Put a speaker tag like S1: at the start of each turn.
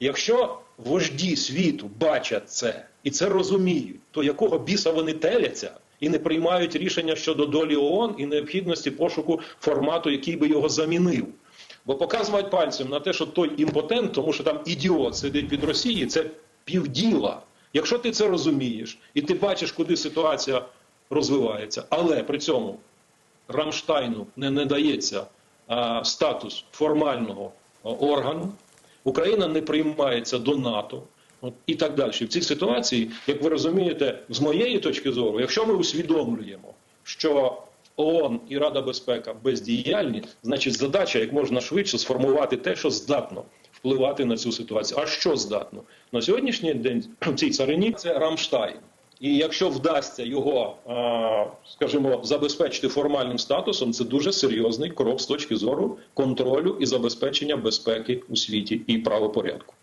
S1: Якщо вожді світу бачать це і це розуміють, то якого біса вони теляться і не приймають рішення щодо долі ООН і необхідності пошуку формату, який би його замінив? Бо показувати пальцем на те, що той імпотент, тому що там ідіот сидить від Росії, це півділа. Якщо ти це розумієш і ти бачиш, куди ситуація розвивається, але при цьому Рамштайну не надається а, статус формального органу, Україна не приймається до НАТО. От, і так далі. В цій ситуації, як ви розумієте, з моєї точки зору, якщо ми усвідомлюємо, що ООН і Рада безпека бездіяльні, значить задача як можна швидше сформувати те, що здатно впливати на цю ситуацію. А що здатно? На сьогоднішній день в цій царині це Рамштайн. І якщо вдасться його, а, скажімо, забезпечити формальним статусом, це дуже серйозний крок з точки зору контролю і забезпечення безпеки у світі і правопорядку.